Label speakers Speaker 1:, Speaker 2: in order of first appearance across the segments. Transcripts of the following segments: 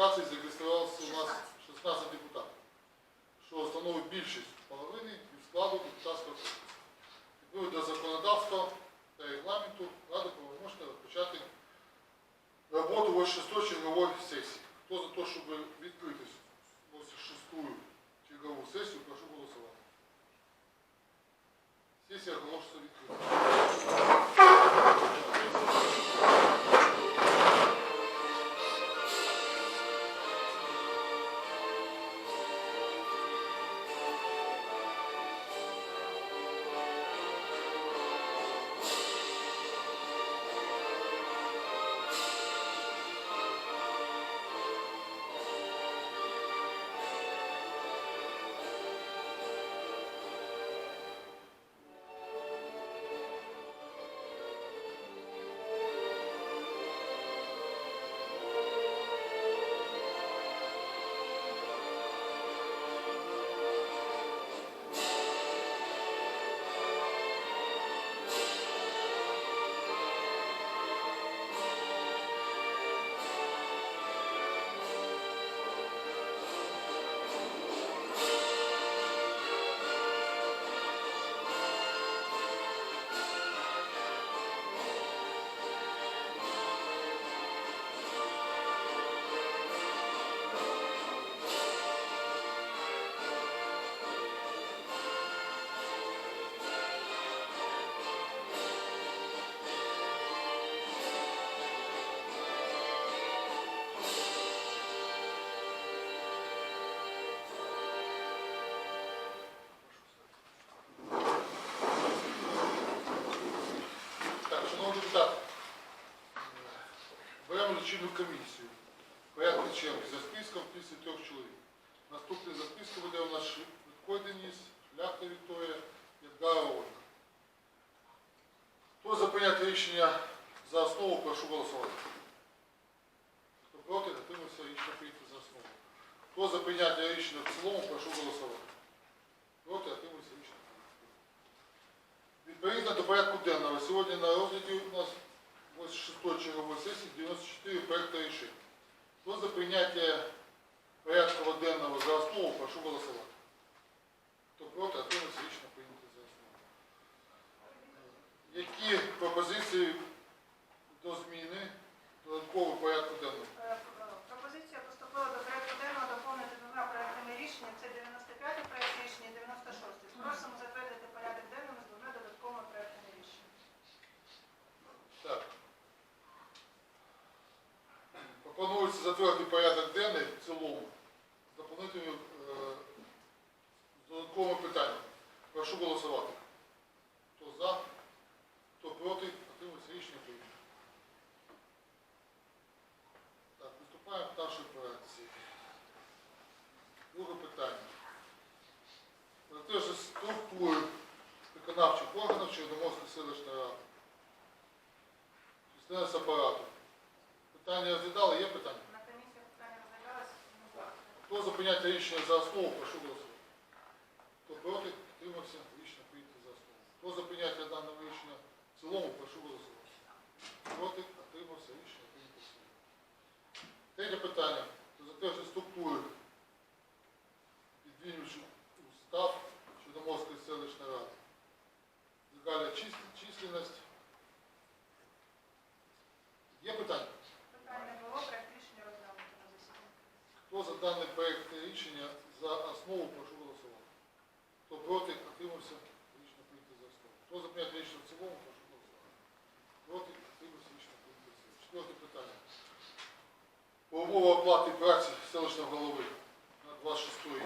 Speaker 1: ратифікації зареєструвалося беремо комісію. Порядку черги за списком 33 чоловік. Наступний за списком буде у нас Швидко Денис, Ляхта Вікторія, Єдгара Ольга. Хто за прийняти рішення за основу, прошу голосувати. Хто проти, дотримався рішення прийняти за основу. Хто за прийняття рішення в цілому, прошу голосувати. Проти, дотримався рішення. Відповідно до порядку денного, сьогодні на розгляді у нас ось шостої чергової сесії 94 проєкту рішення. Хто за прийняття порядку денного за основу, прошу голосувати. Хто проти, а то не рішення прийняти за основу. Які пропозиції до зміни додаткового порядку денного?
Speaker 2: Е, Пропозиція поступила до проекту денного доповнити двома проектами рішення. Це 95-й проект рішення і 96-й. Просимо затвердити порядок денними з двома додатковими проектами рішення.
Speaker 1: Так. Пропонується затвердити порядок денний в цілому з доповнительним е, з додатковими питаннями. Прошу голосувати. Хто за, хто проти, отримується рішення прийнято. Так, приступаємо до нашої операції. Друге питання. Про те, що структури виконавчих органів Чорноморської селищної ради. Численність апарату. Питання розглядали, є питання?
Speaker 2: На комісії питання розглядалось.
Speaker 1: Хто за прийняття рішення за основу, прошу голосувати. Хто проти, підтримався, рішення прийнято за основу. Хто за прийняття даного рішення в цілому, прошу голосувати. Проти, підтримався, рішення прийнято в цілому. Третє питання. Про затвердження структури відвідувачів устав Чорноморської селищної ради. Загальна чис- численність. Є питання?
Speaker 2: Питань не було, проект рішення розглянути на засіданні.
Speaker 1: Хто за даний проект рішення за основу, прошу голосувати. Хто проти, отримався, рішення прийнято за основу. Хто за прийняття рішення в цілому, прошу голосувати. Проти, отримався, рішення прийнято в цілому. Четверте питання. По умову оплати праці селищного голови на 26 рік.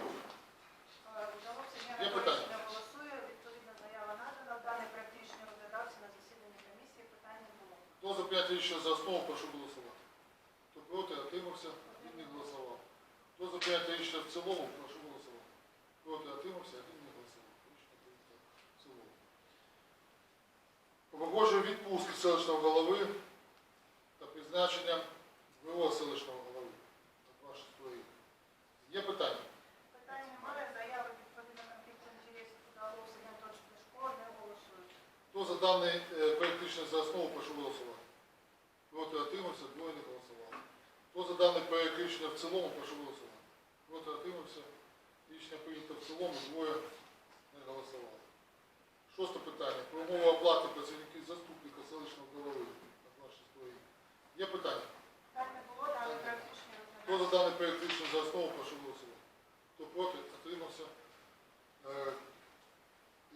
Speaker 1: Є питання? Хто за прийняття рішення за основу, прошу голосувати. Хто проти, отримався. Хто за прийняття рішення в цілому, прошу голосувати. Проти, отримався, він не голосував. Рішення прийнято в цілому. Погоджую відпустки селищного голови та призначення ВО селищного голови на 26 рік. Є питання?
Speaker 2: Питань немає. Заяви відповідно конфлікту інтересів Головці Генерального школи не голосують.
Speaker 1: Хто за даний е, проект рішення за основу, прошу голосувати. Проти, отримався, двоє не голосував. Хто за даний проект рішення в цілому, прошу голосувати. Проти отримався. Рішення прийнято в цілому, двоє не голосували. Шосте питання. Про умови оплати працівників заступника селищного голови. Є питання?
Speaker 2: Так не було, проект рішення
Speaker 1: Хто за даний проект рішення за основу, прошу голосувати. Хто проти, отримався. Е,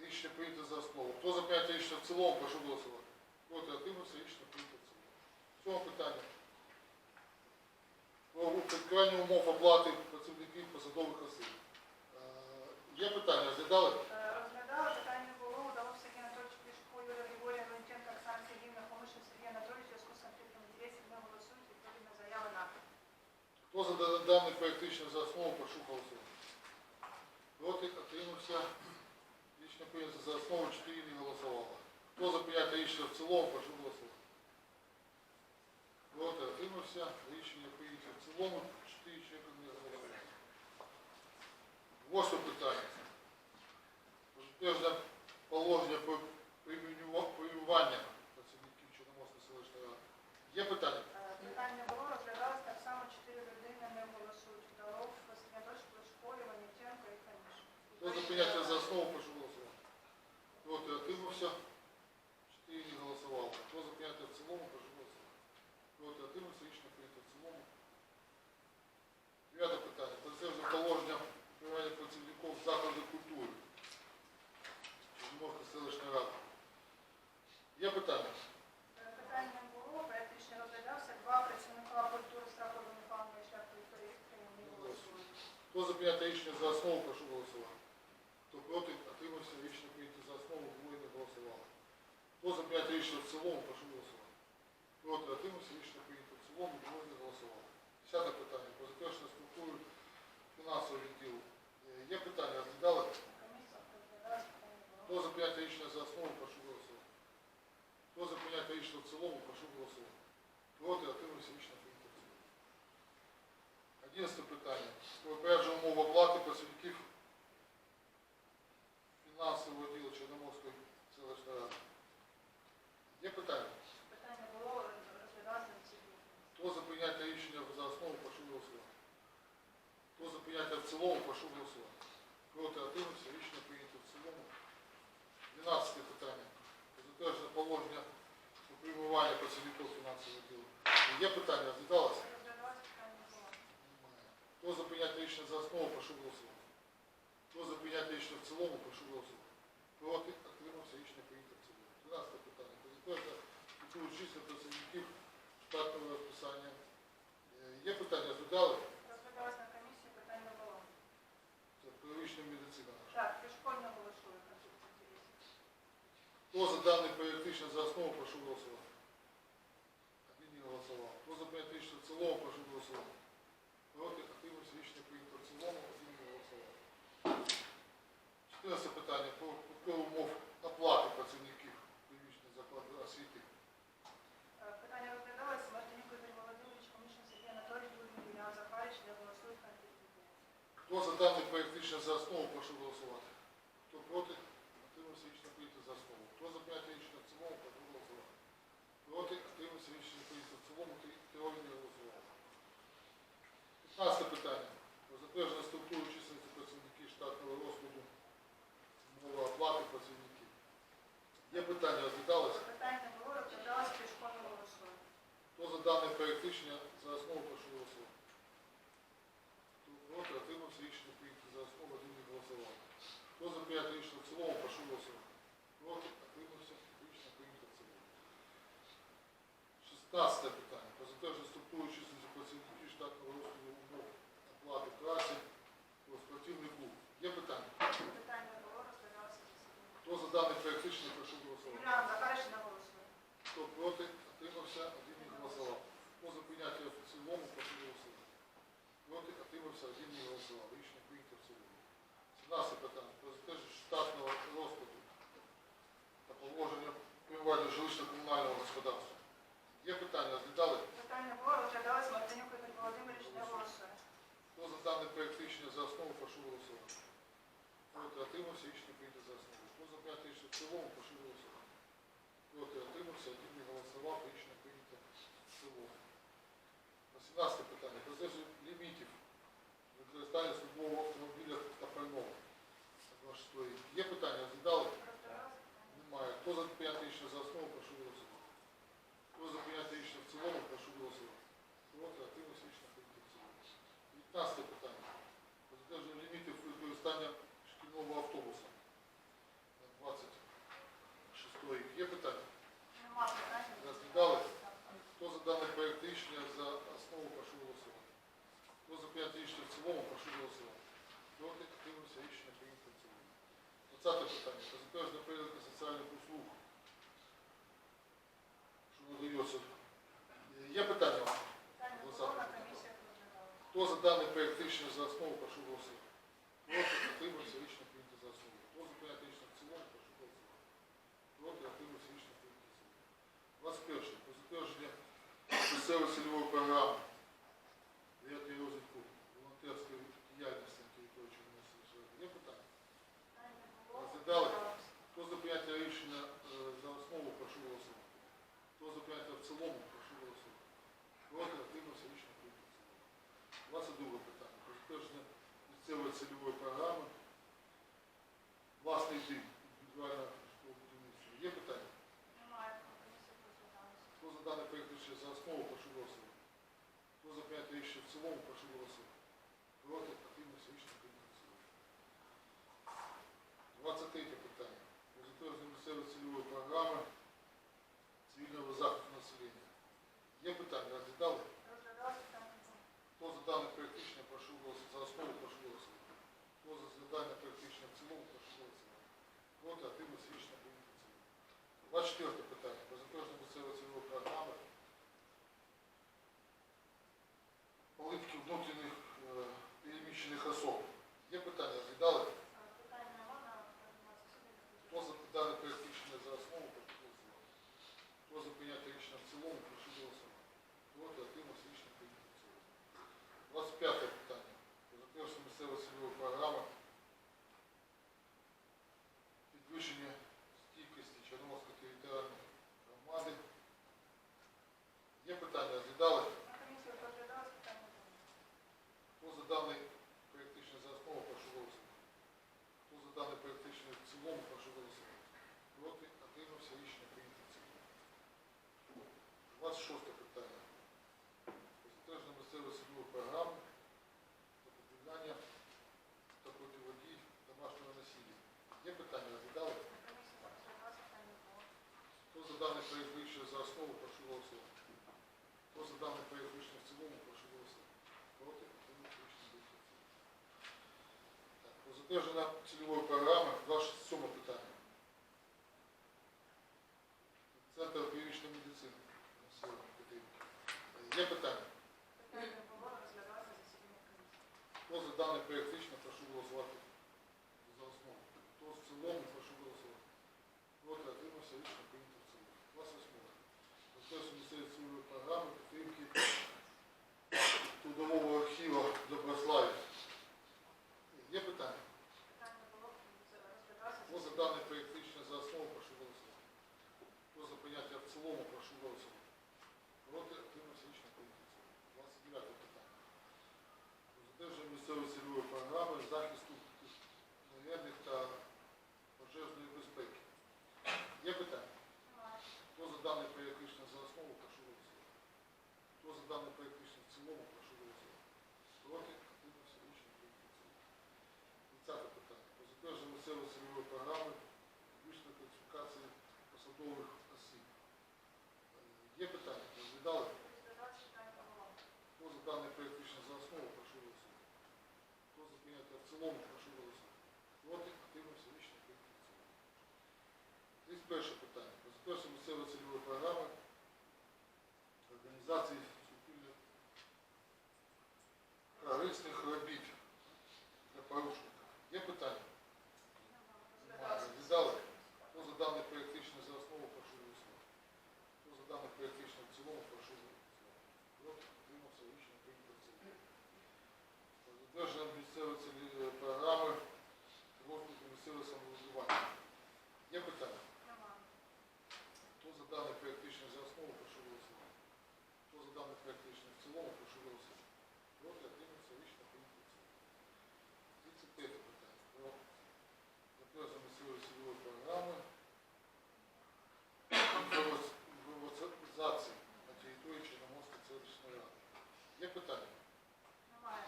Speaker 1: Рішення прийнято за основу. Хто за прийняття рішення в цілому, прошу голосувати. Проти, отримався, рішення прийнято в цілому. Сьоме питання. Про умов оплати працівників посадових осіб. Е, Є питання, розглядали?
Speaker 2: Е, Розглядали, питань не було, удалось Сергій Анатольович Пішко, Юлія Григорія, Валентинка, Оксана Сергіївна, Хомишин, Сергій Анатолійович, в зв'язку з конфліктом інтересів не голосують, відповідно заяви на.
Speaker 1: Хто за даний проект рішення за основу, прошу голосувати. Проти, отримався. Рішення прийнято за основу, 4 не голосувало. Хто за прийняття рішення в цілому, прошу голосувати. Проти, отримався. Рішення в цілому, 4 чоловіка не голосували. Восьме питання. Затвердження положення про преміювання працівників Чорноморської селищної ради. Є питання?
Speaker 2: Е, Питань не було, розглядалось так само, чотири людини не голосують. Сергій Анатолійович Пішко, Валентинка і.
Speaker 1: Хто за прийняття за основу, прошу голосувати. Проти отримався. Чотири не голосувало. Хто за прийняття в цілому, прошу голосувати. Проти отримався, рішення прийнято в цілому. Дев'яте питання. Про це вже положення приймання працівників закладів культури. Чорноморської селищної ради. Є питання?
Speaker 2: Е, Питань не було, проект рішення розглядався. Два працівника культури Страхової Михайловни і Шляху Вікторії Вікторівни не голосують.
Speaker 1: Хто за прийняття рішення за основу, прошу голосувати. Хто проти, отримався, рішення прийнято за основу, двоє не голосували. Хто за прийняття рішення в цілому, прошу голосувати. Проти, отримався, рішення прийнято в цілому, двоє не голосували. Десяте питання. Про затвердження структури фінансового відділу. Е, Є питання, розглядали?
Speaker 2: Комісія розглядалась, питань не було.
Speaker 1: Хто за прийняття рішення за основу, прошу голосувати. Хто за прийняття рішення в цілому, прошу голосувати. В цілому. Одинадцяте питання. Про обмеження умов оплати працівників фінансового відділу Чорноморської селищної ради. Є питання?
Speaker 2: Питань не було, розглядалося на цій групі.
Speaker 1: Хто за прийняття рішення за основу, прошу голосувати. Хто за прийняття в цілому, прошу голосувати. Проти отримався, рішення прийнято в цілому. 12 питання. Про Затвердження положення про приймування працівників фінансового відділу. Є питання, розглядалося?
Speaker 2: Розглядалось, питань не було.
Speaker 1: Немає. Хто за прийняття рішення за основу, прошу голосувати. Хто за прийняття рішення в цілому, прошу голосувати. Проти отримався рішення прийнято в цілому. 13 питання. Про затвердження структури працівників штатного розписання. Е, Є питання, розглядали?
Speaker 2: Розглядалось на комісії, питань не було.
Speaker 1: Це первична медицина.
Speaker 2: Так, Пішко не голосує.
Speaker 1: Хто за даний проект рішення за основу, прошу голосувати. Не голосував. Хто за проект рішення в цілому, прошу голосувати. Проти активності рішення прийнято в цілому, один не голосував. 14 питання про умов оплати працівників приміщення закладу освіти.
Speaker 2: Е, Питання розглядалось, Мартинюк Ігор Володимирович, Комишин Сергій Анатолійович, Юрій не голосують.
Speaker 1: Хто за даний проект рішення за основу, прошу голосувати. Хто проти, отримався рішення прийнято за основу. Хто за прийняття рішення в цілому, прошу голосувати. Проти, отримався рішення прийнято в цілому, троє не голосували. 15 питання. Про затвердження структури численності працівників штатного розкладу, мова оплати працівників. Є питання, розглядалися?
Speaker 2: Питань не було, розглядалось, Пішко не голосує.
Speaker 1: Хто за даний проект рішення за основу, прошу голосувати. Хто проти, отримався рішення прийняти за основу, один не голосував. Хто за прийняти рішення в цілому, прошу голосувати. Проти, отримався, рішення прийнято в цілому. 16 питання. Про затвердження структури численності працівників штатного розкладу умов оплати праці по спортивний клуб. Є питання?
Speaker 2: Питань не було, розглядалося засідання.
Speaker 1: Хто за даний проект рішення, прошу голосувати.
Speaker 2: Юліан Захарич не голосує.
Speaker 1: Хто проти, отримався, один не голосував. Хто за прийняття в цілому, прошу голосувати. Проти, отримався, один не голосував. Рішення прийнято в цілому. 17 питання. Про затвердження штатного розкладу та положення жилищно-комунального господарства. Є питання, розглядали?
Speaker 2: Питань не було, розглядалось, Мартинюк Ігор Володимирович не голосує.
Speaker 1: Хто за даний рішення за основу, прошу голосувати. Проти, отримався, рішення прийнято за основу. Хто за прийняття рішення в цілому, прошу голосувати. Проти, отримався, один не голосував, рішення прийнято в цілому. 15 питання. Про лімітів використання службового автомобіля та пального. Є питання? Розглядали? Немає. Хто за прийняти рішення за основу, прошу голосувати. Хто за прийняти рішення в цілому, прошу голосувати. Проти, активність рішення прийнято в цілому. 19 питання. Про затвердження лімітів використання шкільного автобуса на 26 рік. Є питання?
Speaker 2: Нема питань.
Speaker 1: Розглядали? Хто за даний проект рішення за основу, прошу голосувати. Хто за прийняти рішення в цілому, прошу голосувати. Проти, активність рішення прийнято в цілому. 20 питання. Про затвердження порядку соціальних услуг. Що надається. Є питання? вам? Хто за даний проект рішення за основу, прошу голосувати. Проти, утримався, рішення прийнято за основу. Хто за прийняти рішення в цілому, прошу голосувати. Проти, утримався, рішення прийнято за основу. 21. Про затвердження місцевої цільової програми дев'ятої розвитку волонтерської діяльності на території Чернігівської області. Є питання?
Speaker 2: Питань не було.
Speaker 1: Розглядали? Хто за прийняття рішення е, за основу, прошу голосувати. Хто за прийняття в цілому, прошу голосувати. Проти, утримався, рішення прийнято в цілому. 22 питання. Про затвердження місцевої цільової програми. Власний дім будівництва. Є питання?
Speaker 2: Немає.
Speaker 1: Хто за даний проект рішення за основу, прошу голосувати. Хто за прийняття рішення в цілому, прошу голосувати. Проти, активність рішення прийнято в цілому. 23 питання. Про затвердження місцевої цільової програми цивільного захисту населення. Є питання? Розглядали? Хто за даний проект рішення, прошу голосувати. За основу, прошу голосувати. Хто за задання проект рішення в цілому, прошу голосувати. Проти, активність рішення прийнято в цілому. 24 питання. Про затвердження місцевої цільової програми Полипки внутрішніх е, переміщених особ. Є питання? Розглядали?
Speaker 2: А, Питань нема, на 27
Speaker 1: Хто за даний проект рішення за основу, прошу голосувати. Хто за прийняття рішення в цілому, прошу голосувати. Проти, активність рішення прийнято в цілому. 25 питання. Про затвердження місцевої цільової програми підвищення стійкості Чорноморської територіальної громади. Є питання? Розглядали?
Speaker 2: На комісіях розглядалися, питань не було.
Speaker 1: Хто за даний проект рішення за основу, прошу голосувати. Хто за даний проект рішення в цілому, прошу голосувати. Проти, отримався, рішення прийнято в цілому. 26 питання. Про затвердження місцевої цільової програми запобігання та противодії домашнього насилля. Є питання, розглядали?
Speaker 2: На комісіях розглядалися, питань не було.
Speaker 1: Хто за даний проект рішення за основу, прошу голосувати. Хто за даний проект рішення в цілому, прошу голосувати. Проти, утримався, рішення прийнято в цілому. Так, про затвердження цільової програми, 27 питання. Центр первічної медицини. населення підтримки. Є питання?
Speaker 2: Питань не було, розглядалися засідання комісії.
Speaker 1: Хто за даний проект рішення, прошу голосувати за основу. Хто в цілому, прошу голосувати. Проти, отримався, рішення прийнято в цілому. 28. Затвердження місцевої цільової програми підтримки трудового посадових осіб. Е, Є питання? Розглядали?
Speaker 2: Розглядалися, питань не було.
Speaker 1: Хто за даний проект рішення за основу, прошу голосувати. Хто за прийняття в цілому, прошу голосувати. Проти, активності рішення прийнято в цілому. 31 місцевої цільової програми інформатизації на території Чорноморської селищної ради. Є питання?
Speaker 2: Немає.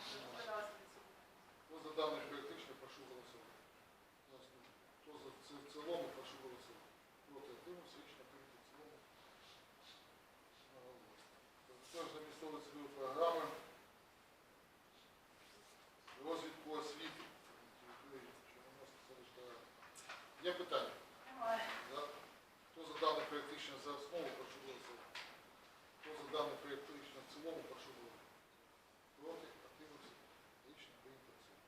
Speaker 1: Хто за даний проект рішення, прошу голосувати. За основу. Хто за це в цілому, прошу голосувати. Проти отримався, рішення прийнято в цілому. Одноголосно. Затвердження місцевої цільової програми розвитку освіти на території Чорноморської селищної ради. Є питання?
Speaker 2: Немає.
Speaker 1: Хто за даний проект рішення за основу, прошу голосувати. Хто за даний проект рішення в цілому, прошу голосувати. Проти, активності, рішення прийнято в цілому.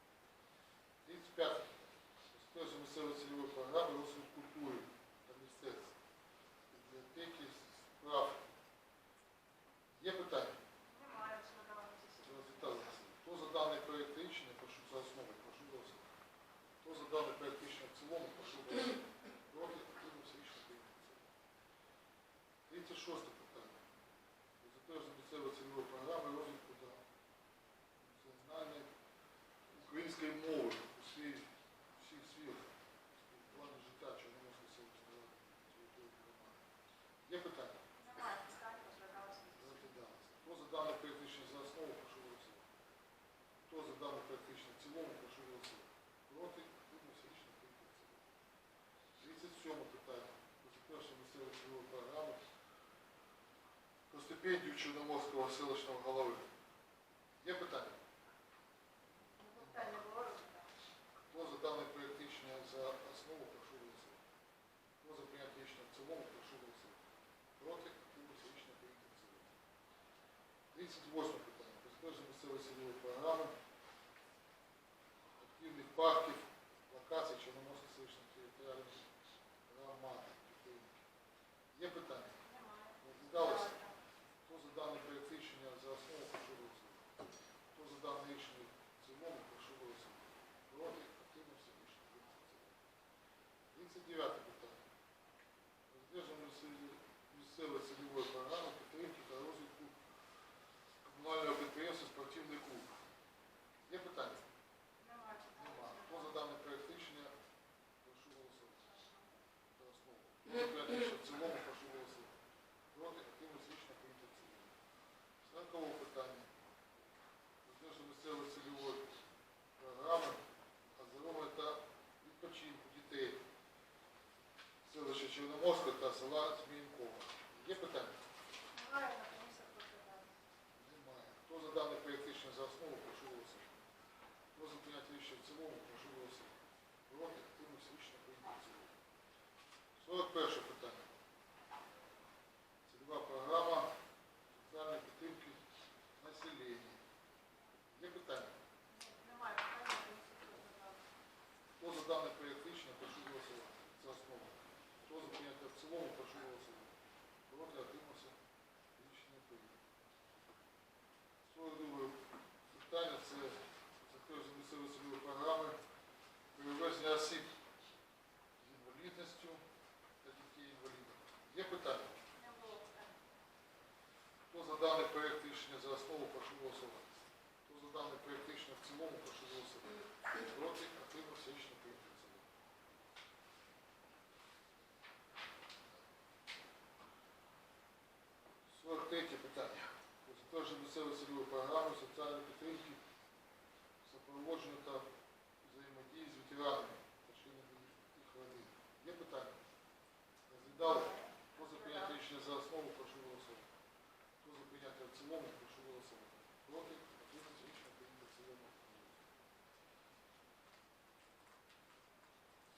Speaker 1: 35. Розпорядження місцевої цільової програми розвитку культури та мистецтв. Бібліотеки, справ. Є питання?
Speaker 2: Немає. Розглядалося на засіданні.
Speaker 1: Розвітали засідання. Хто за даний проект рішення, прошу за основу, прошу голосувати. Хто за даний проект рішення в цілому, прошу голосувати. Проти, отримався, рішення прийнято в цілому. 36 питання. Про Затвердження місцевої цільової програми розвитку та знання української мови у сфері всіх сферах в плані життя Чорноморської ради території громади. Є питання?
Speaker 2: Немає. Питань розглядалося.
Speaker 1: Хто за даний проект за основу, прошу голосувати. Хто за даний проект в цілому, прошу голосувати. Проти, утримався, рішення в цілому. 37 питання. Затвердження місцевої цільової програми про стипендію Чорноморського селищного голови. Є питання? Хто за даний проект рішення за основу, прошу голосувати. Хто за прийняття рішення в цілому, прошу голосувати. Проти, утримався, рішення прийнято в цілому. 38 питання. Затвердження місцевої цільової програми активних парків, 39 питання. Роздержання місцевої цільової програми підтримки та розвитку комунального підприємства спортивний клуб. Є питання?
Speaker 2: Немає. Питань
Speaker 1: Нема. Хто за
Speaker 2: розглядалося.
Speaker 1: даний проект рішення, прошу голосувати. За основу. Хто за проект рішення в цілому, прошу голосувати. Проти, активно рішення прийнято в Чорноморська та села Зміїнкова. Є питання?
Speaker 2: Немає. На комісіях розглядалося.
Speaker 1: Немає. Хто за даний проект рішення за основу, прошу голосувати. Хто за прийняття рішення в цілому, прошу голосувати. Проти, активно всі рішення прийнято в цілому. 41 питання. Цільова програма соціальної підтримки населення. Є питання?
Speaker 2: Немає. Питань на комісіях розглядалося.
Speaker 1: Хто за даний проект рішення, прошу голосувати. За основу. Хто за в цілому. Проти, отримався. Рішення прийнято. 42 питання це затвердження місцевої цільової програми перевезення осіб з інвалідністю та дітей інвалідів. Є питання? Хто за даний проект рішення за основу, прошу голосувати. Хто за даний проект рішення в цілому, прошу голосувати. Проти, отримався рішення прийнято в цілому. Сорок третє питання. Про затвердження місцевої цільової програми соціальної підтримки, супроводження та взаємодії з ветеранами та членами їх родин. Є питання? Розглядали? Хто за прийняття рішення за основу, прошу голосувати. Хто за прийняття в цілому, прошу голосувати. Проти, отримався рішення прийнято в цілому.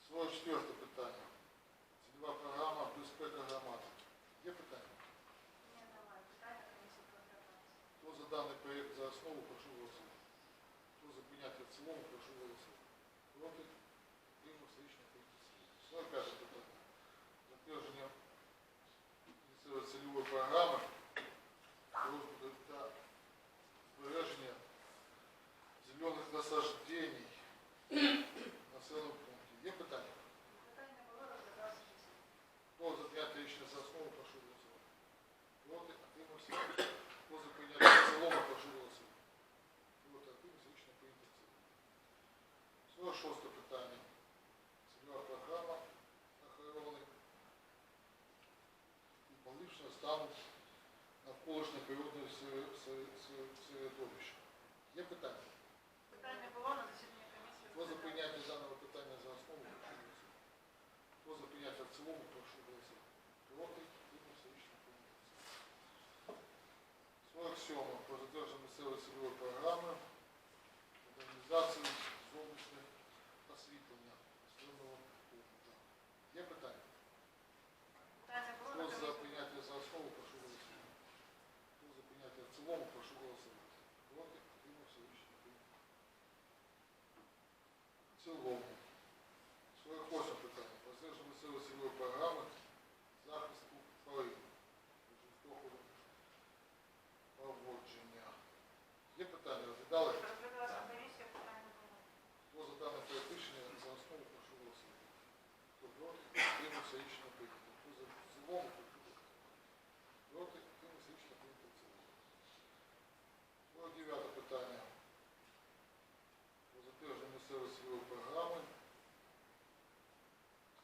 Speaker 1: 44 питання. Цільова програма безпека громади. Є питання?
Speaker 2: Ні, немає. Питань на комісіях розглядалося.
Speaker 1: Хто за даний проєкт за основу, прошу голосувати. Хто за цілому, прошу голосувати. Проти, утримався рішення цілому. 45 питання. Затвердження цільової програми Ну, шосте питання. Сім'я програма охорони екологічного стану навколишнього природного середовища. Є питання?
Speaker 2: Питання було на засіданні комісії.
Speaker 1: Хто за прийняття даного питання за основу, прошу голосувати. Хто за прийняття в цілому, прошу голосувати. Проти і всерічна комісія. 47. Про затвердження місцевої цільової програми. Організації В цілому. 48 питання. Про затвердження місцевої цільової програми захисту тварин. Поводження. Є питання? Розглядали?
Speaker 2: Розглядалася комісія, питань було.
Speaker 1: Хто за дане перепишення за основу, прошу голосувати. Хто проти, утримався, рішення прийнято. Хто за цілому, прошу. Проти, утримався, рішення прийнято в цілому. 49 питання. Про затвердження місцевої цільової програми.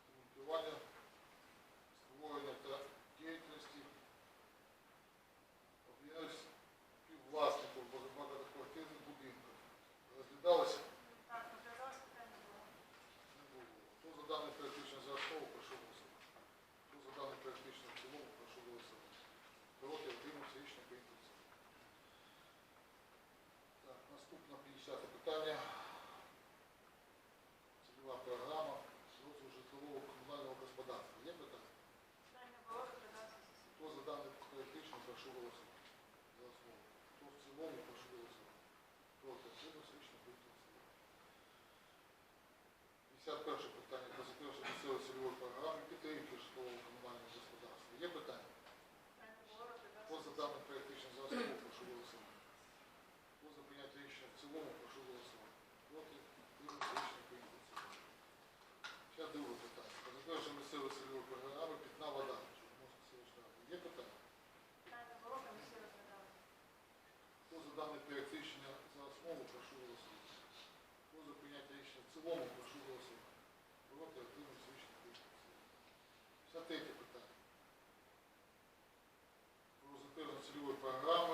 Speaker 1: Стимулювання, створення та діяльності об'єднаних співвласників багатоквартирних будинків. Розглядалося?
Speaker 2: Так, розглядалася, питань не було.
Speaker 1: Не було. Хто за даний практичний за основу, прошу голосувати. Хто за даний практичний в цілому, прошу голосувати. Проти, утримався, рішення прийнято в цілому. Так, наступне 50 питання. Цільова програма розвитку житлового комунального господарства. Є питання? Хто за даний практичний, прошу голосувати. За основу. Хто в цілому, прошу голосувати. Проти, утримався, рішення прийнято в цілому. 51 погодили цільову програму Пітна вода. Є питання? Хто за даний проєкт рішення за основу прошу голосувати. Хто за прийняття рішення в цілому прошу голосувати. Проти отримують звичні випадки. Все третє питання. Про затвердження цільової програми